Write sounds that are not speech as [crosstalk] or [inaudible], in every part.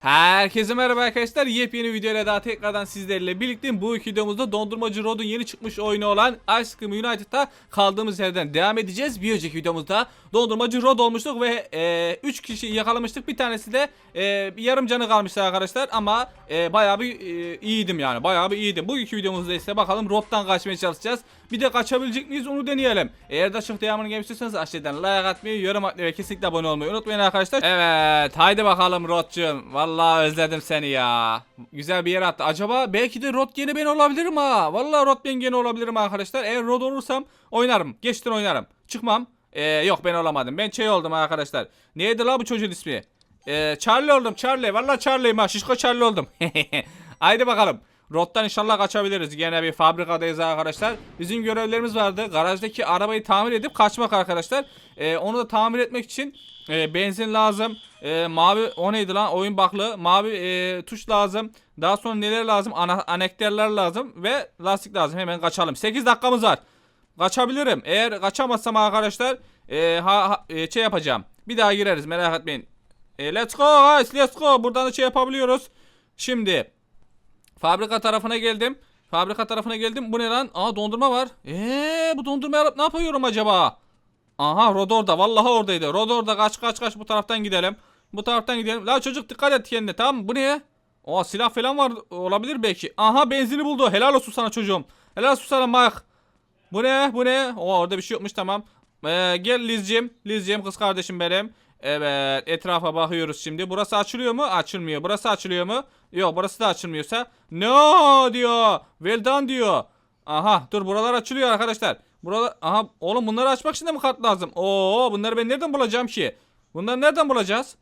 Herkese merhaba arkadaşlar. Yepyeni videoyla daha tekrardan sizlerle birlikteyim. Bu videomuzda Dondurmacı Rod'un yeni çıkmış oyunu olan Ice Cream United'da kaldığımız yerden devam edeceğiz. Bir önceki videomuzda Dondurmacı Rod olmuştuk ve 3 kişi yakalamıştık. Bir tanesi de e, yarım canı kalmıştı arkadaşlar ama e, bayağı bir e, iyiydim yani. Bayağı bir iyiydim. Bu iki videomuzda ise bakalım Rod'dan kaçmaya çalışacağız. Bir de kaçabilecek miyiz onu deneyelim. Eğer de çok devamını istiyorsanız aşağıdan like atmayı, yorum atmayı ve kesinlikle abone olmayı unutmayın arkadaşlar. Evet haydi bakalım Rod'cum. Vallahi özledim seni ya. Güzel bir yere attı. Acaba belki de Rod yeni ben olabilirim ha. Vallahi Rod ben yeni olabilirim arkadaşlar. Eğer Rod olursam oynarım. Geçtin oynarım. Çıkmam. Ee, yok ben olamadım. Ben şey oldum arkadaşlar. Neydi la bu çocuğun ismi? Ee, Charlie oldum Charlie. Vallahi Charlie'yim ha. Şişko Charlie oldum. [laughs] haydi bakalım. Rod'dan inşallah kaçabiliriz. Gene bir fabrikadayız arkadaşlar. Bizim görevlerimiz vardı. Garajdaki arabayı tamir edip kaçmak arkadaşlar. Ee, onu da tamir etmek için e, benzin lazım. E, mavi o neydi lan? Oyun baklı. Mavi e, tuş lazım. Daha sonra neler lazım? Ana, anahtarlar lazım ve lastik lazım. Hemen kaçalım. 8 dakikamız var. Kaçabilirim. Eğer kaçamazsam arkadaşlar e, ha, ha, e, şey yapacağım. Bir daha gireriz merak etmeyin. E, let's go guys let's go. Buradan da şey yapabiliyoruz. Şimdi Fabrika tarafına geldim. Fabrika tarafına geldim. Bu ne lan? Aa dondurma var. Eee bu dondurmayı alıp ne yapıyorum acaba? Aha Rod orada. Vallahi oradaydı. Rod orada. Kaç kaç kaç bu taraftan gidelim. Bu taraftan gidelim. La çocuk dikkat et kendine tamam mı? Bu ne? O silah falan var olabilir belki. Aha benzini buldu. Helal olsun sana çocuğum. Helal olsun sana bak. Bu ne? Bu ne? O orada bir şey yokmuş tamam. Ee, gel Lizciğim. Lizciğim kız kardeşim benim. Evet etrafa bakıyoruz şimdi. Burası açılıyor mu? Açılmıyor. Burası açılıyor mu? Yok burası da açılmıyorsa. No diyor. Well done diyor. Aha dur buralar açılıyor arkadaşlar. Buralar aha oğlum bunları açmak için de mi kart lazım? Oo bunları ben nereden bulacağım ki? Bunları nereden bulacağız?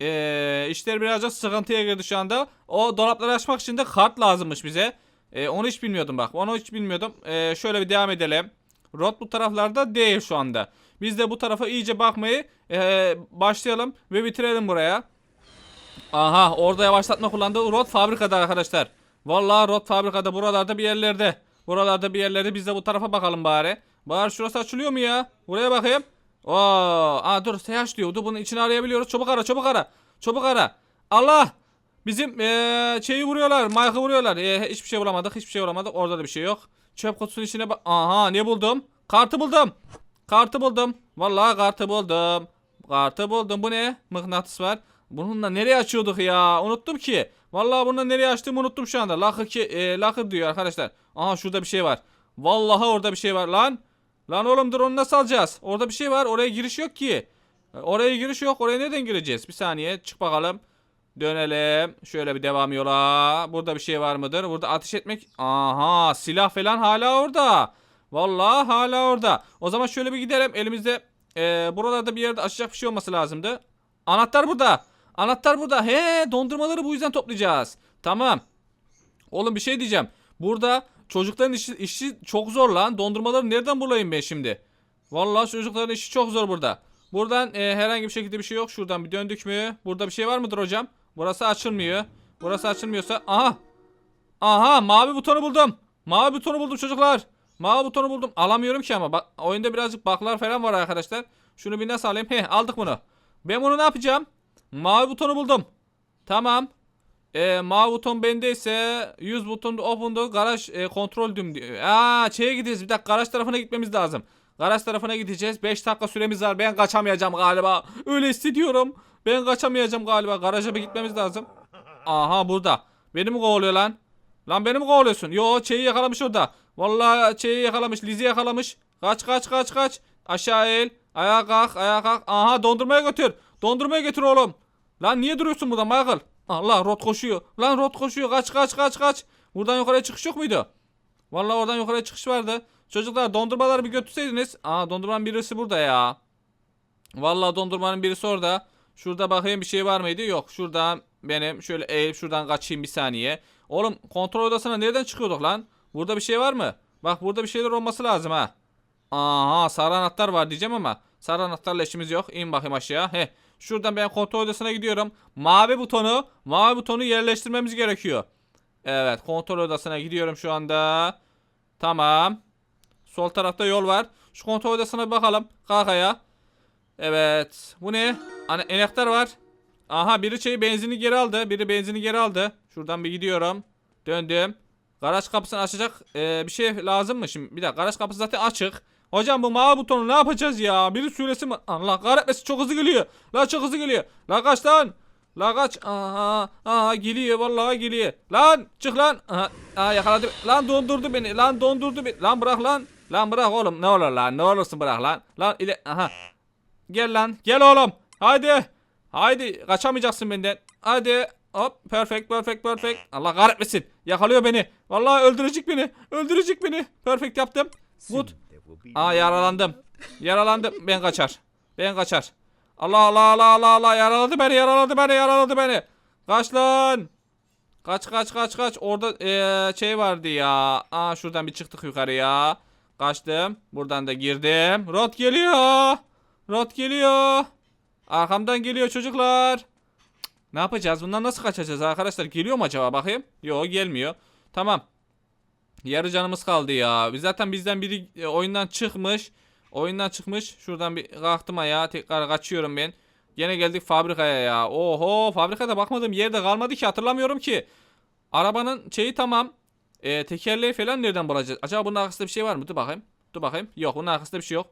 Eee işler birazcık sıkıntıya girdi şu anda. O dolapları açmak için de kart lazımmış bize. Ee, onu hiç bilmiyordum bak. Onu hiç bilmiyordum. Ee, şöyle bir devam edelim. Rod bu taraflarda değil şu anda. Biz de bu tarafa iyice bakmayı ee, başlayalım ve bitirelim buraya. Aha orada yavaşlatma kullandı. Rod fabrikada arkadaşlar. Vallahi Rod fabrikada buralarda bir yerlerde. Buralarda bir yerlerde biz de bu tarafa bakalım bari. Bari şurası açılıyor mu ya? Buraya bakayım. Oo, aa dur TH diyor. Dur bunun içini arayabiliyoruz. Çabuk ara çabuk ara. Çabuk ara. Allah. Bizim ee, şeyi vuruyorlar. Mike'ı vuruyorlar. Ee, hiçbir şey bulamadık. Hiçbir şey bulamadık. Orada da bir şey yok. Çöp kutusunun içine bak. Aha ne buldum? Kartı buldum. Kartı buldum. Vallahi kartı buldum. Kartı buldum. Bu ne? Mıknatıs var. Bununla nereye açıyorduk ya? Unuttum ki. Vallahi bunu nereye açtığımı unuttum şu anda. Locker ki e, locker diyor arkadaşlar. Aha şurada bir şey var. Vallahi orada bir şey var lan. Lan oğlum dur onu nasıl alacağız? Orada bir şey var. Oraya giriş yok ki. E, Oraya giriş yok. Oraya nereden gireceğiz? Bir saniye. Çık bakalım. Dönelim. Şöyle bir devam yola. Burada bir şey var mıdır? Burada ateş etmek. Aha silah falan hala orada. Vallahi hala orada. O zaman şöyle bir gidelim. Elimizde e, buralarda bir yerde açacak bir şey olması lazımdı. Anahtar burada. Anahtar burada. He dondurmaları bu yüzden toplayacağız. Tamam. Oğlum bir şey diyeceğim. Burada çocukların işi, işi çok zor lan. Dondurmaları nereden bulayım ben şimdi? Vallahi çocukların işi çok zor burada. Buradan e, herhangi bir şekilde bir şey yok. Şuradan bir döndük mü? Burada bir şey var mıdır hocam? Burası açılmıyor. Burası açılmıyorsa. Aha. Aha mavi butonu buldum. Mavi butonu buldum çocuklar. Mavi butonu buldum. Alamıyorum ki ama. Bak, oyunda birazcık baklar falan var arkadaşlar. Şunu bir nasıl alayım? Heh aldık bunu. Ben bunu ne yapacağım? Mavi butonu buldum. Tamam. E, mavi buton bendeyse 100 buton open'da garaj e, kontrol düm diyor. Aa şeye gideceğiz. Bir dakika garaj tarafına gitmemiz lazım. Garaj tarafına gideceğiz. 5 dakika süremiz var. Ben kaçamayacağım galiba. Öyle hissediyorum. Ben kaçamayacağım galiba. Garaja bir gitmemiz lazım. Aha burada. Beni mi kovalıyor lan? Lan beni mi kovalıyorsun? Yo şeyi yakalamış orada. Vallahi şeyi yakalamış. Lizi yakalamış. Kaç kaç kaç kaç. Aşağı eğil. Ayağa kalk ayağa kalk. Aha dondurmaya götür. Dondurmaya götür oğlum. Lan niye duruyorsun burada Michael? Allah rot koşuyor. Lan rot koşuyor. Kaç kaç kaç kaç. Buradan yukarıya çıkış yok muydu? Vallahi oradan yukarıya çıkış vardı. Çocuklar dondurmaları bir götürseydiniz. Aa dondurmanın birisi burada ya. Vallahi dondurmanın birisi orada. Şurada bakayım bir şey var mıydı? Yok. Şuradan benim şöyle eğilip şuradan kaçayım bir saniye. Oğlum kontrol odasına nereden çıkıyorduk lan? Burada bir şey var mı? Bak burada bir şeyler olması lazım ha. Aha sarı anahtar var diyeceğim ama sarı anahtarla işimiz yok. İn bakayım aşağı. Heh. Şuradan ben kontrol odasına gidiyorum. Mavi butonu, mavi butonu yerleştirmemiz gerekiyor. Evet, kontrol odasına gidiyorum şu anda. Tamam. Sol tarafta yol var. Şu kontrol odasına bir bakalım. Kalk ayağa. Evet. Bu ne? Hani enektar var. Aha biri şeyi benzini geri aldı. Biri benzini geri aldı. Şuradan bir gidiyorum. Döndüm. Garaj kapısını açacak ee, bir şey lazım mı şimdi? Bir dakika garaj kapısı zaten açık. Hocam bu mavi butonu ne yapacağız ya? Biri söylesin mi? Allah kahretmesin çok hızlı geliyor. La çok hızlı geliyor. La kaç lan. La kaç. Aha, aha geliyor vallahi geliyor. Lan çık lan. Aha, aha yakaladı. Lan dondurdu beni. Lan dondurdu beni. Lan bırak lan. Lan bırak oğlum. Ne olur lan. Ne olursun bırak lan. Lan ile. Aha. Gel lan. Gel oğlum. Haydi. Haydi. Kaçamayacaksın benden. Hadi. Hop. Perfect. Perfect. Perfect. Allah kahretmesin. Yakalıyor beni. Vallahi öldürecek beni. Öldürecek beni. Perfect yaptım. Good. Aa yaralandım. Yaralandım. Ben kaçar. Ben kaçar. Allah Allah Allah Allah Allah yaraladı beni yaraladı beni yaraladı beni. Kaç lan. Kaç kaç kaç kaç. Orada eee, şey vardı ya. Aa şuradan bir çıktık yukarıya. Kaçtım. Buradan da girdim. Rot geliyor. Rot geliyor. Arkamdan geliyor çocuklar. Ne yapacağız? Bundan nasıl kaçacağız arkadaşlar? Geliyor mu acaba bakayım? Yok gelmiyor. Tamam. Yarı canımız kaldı ya. Zaten bizden biri e, oyundan çıkmış. Oyundan çıkmış. Şuradan bir kalktım ayağa. Tekrar kaçıyorum ben. Gene geldik fabrikaya ya. Oho fabrikada bakmadığım yerde kalmadı ki hatırlamıyorum ki. Arabanın şeyi tamam. E, tekerleği falan nereden bulacağız? Acaba bunun arkasında bir şey var mı? Dur bakayım. Dur bakayım. Yok bunun arkasında bir şey yok.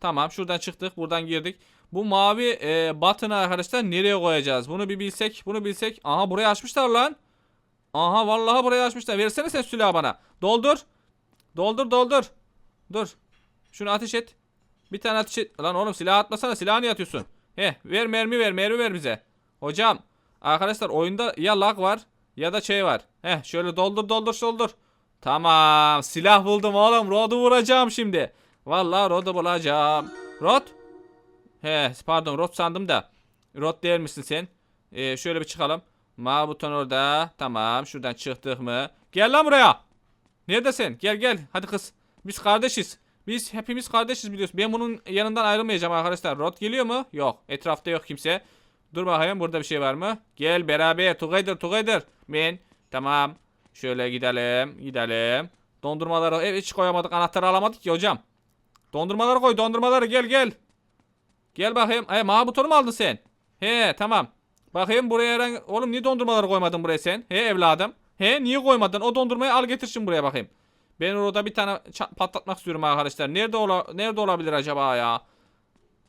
Tamam şuradan çıktık. Buradan girdik. Bu mavi e, button'ı arkadaşlar nereye koyacağız? Bunu bir bilsek. Bunu bilsek. Aha burayı açmışlar lan. Aha vallahi burayı açmışlar. Versene sen silahı bana. Doldur. Doldur doldur. Dur. Şunu ateş et. Bir tane ateş et. Lan oğlum silah atmasana. Silahı niye atıyorsun? He ver mermi ver. Mermi ver bize. Hocam. Arkadaşlar oyunda ya lag var ya da şey var. He şöyle doldur doldur doldur. Tamam. Silah buldum oğlum. Rod'u vuracağım şimdi. Vallahi Rod'u bulacağım. Rod. He pardon Rod sandım da. Rod değil misin sen? Ee, şöyle bir çıkalım. Mavi buton orada. Tamam. Şuradan çıktık mı? Gel lan buraya. Neredesin? Gel gel. Hadi kız. Biz kardeşiz. Biz hepimiz kardeşiz biliyorsun. Ben bunun yanından ayrılmayacağım arkadaşlar. Rod geliyor mu? Yok. Etrafta yok kimse. Dur bakayım burada bir şey var mı? Gel beraber. Together together. Men. Tamam. Şöyle gidelim. Gidelim. Dondurmaları evet, hiç koyamadık. Anahtarı alamadık ki hocam. Dondurmaları koy. Dondurmaları gel gel. Gel bakayım. He mavi butonu mu aldın sen? He tamam. Bakayım buraya herhangi... Oğlum niye dondurmaları koymadın buraya sen? He evladım. He niye koymadın? O dondurmayı al getir şimdi buraya bakayım. Ben orada bir tane patlatmak istiyorum arkadaşlar. Nerede ola nerede olabilir acaba ya?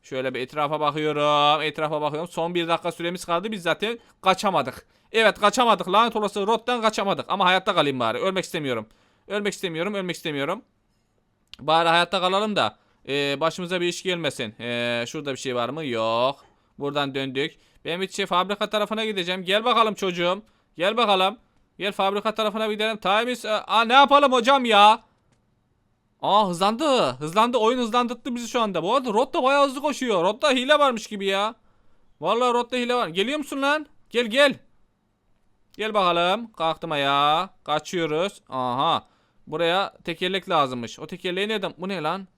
Şöyle bir etrafa bakıyorum. Etrafa bakıyorum. Son bir dakika süremiz kaldı. Biz zaten kaçamadık. Evet kaçamadık. Lanet olası Rot'tan kaçamadık. Ama hayatta kalayım bari. Ölmek istemiyorum. Ölmek istemiyorum. Ölmek istemiyorum. Bari hayatta kalalım da. E, başımıza bir iş gelmesin. E, şurada bir şey var mı? Yok. Buradan döndük. Ben bir şey fabrika tarafına gideceğim. Gel bakalım çocuğum. Gel bakalım. Gel fabrika tarafına gidelim. Time is... Aa, ne yapalım hocam ya? Aa hızlandı. Hızlandı. Oyun hızlandırdı bizi şu anda. Bu arada Rod da bayağı hızlı koşuyor. Rod'da hile varmış gibi ya. Vallahi Rod'da hile var. Geliyor musun lan? Gel gel. Gel bakalım. Kalktım ayağa. Kaçıyoruz. Aha. Buraya tekerlek lazımmış. O tekerleği nereden? Bu ne lan?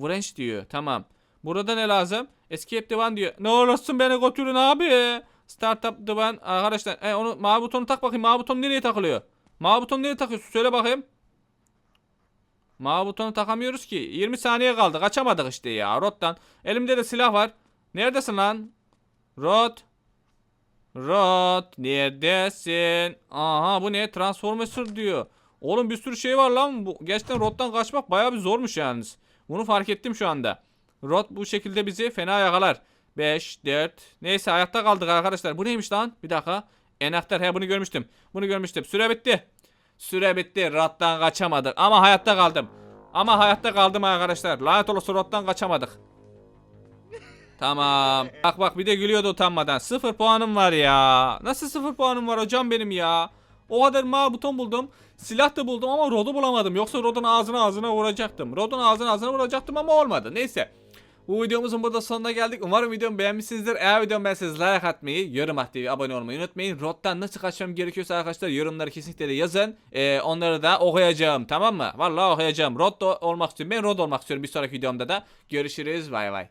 Wrench diyor. Tamam. Burada ne lazım? Escape Divan diyor. Ne olursun beni götürün abi. Startup Divan. Arkadaşlar e, onu mavi butonu tak bakayım. Mavi buton nereye takılıyor? Mavi buton nereye takıyorsun? Söyle bakayım. Mavi butonu takamıyoruz ki. 20 saniye kaldı. Kaçamadık işte ya. Rod'dan. Elimde de silah var. Neredesin lan? Rod. Rod. Neredesin? Aha bu ne? Transformer diyor. Oğlum bir sürü şey var lan. Bu, gerçekten Rod'dan kaçmak bayağı bir zormuş yalnız. Bunu fark ettim şu anda. Rod bu şekilde bizi fena yakalar. 5, 4. Neyse hayatta kaldık arkadaşlar. Bu neymiş lan? Bir dakika. Enaktar. He bunu görmüştüm. Bunu görmüştüm. Süre bitti. Süre bitti. Rod'dan kaçamadık. Ama hayatta kaldım. Ama hayatta kaldım arkadaşlar. Lanet olası Rod'dan kaçamadık. Tamam. Bak bak bir de gülüyordu utanmadan. Sıfır puanım var ya. Nasıl sıfır puanım var hocam benim ya? O kadar mavi buton buldum. Silah da buldum ama Rod'u bulamadım. Yoksa Rod'un ağzına ağzına vuracaktım. Rod'un ağzına ağzına vuracaktım ama olmadı. Neyse. Bu videomuzun burada sonuna geldik. Umarım videomu beğenmişsinizdir. Eğer videomu beğendiyseniz like atmayı, yorum atmayı, abone olmayı unutmayın. Rod'dan nasıl kaçmam gerekiyorsa arkadaşlar yorumları kesinlikle de yazın. Ee, onları da okuyacağım tamam mı? Vallahi okuyacağım. Rod olmak istiyorum. Ben Rod olmak istiyorum bir sonraki videomda da. Görüşürüz. Bay bay.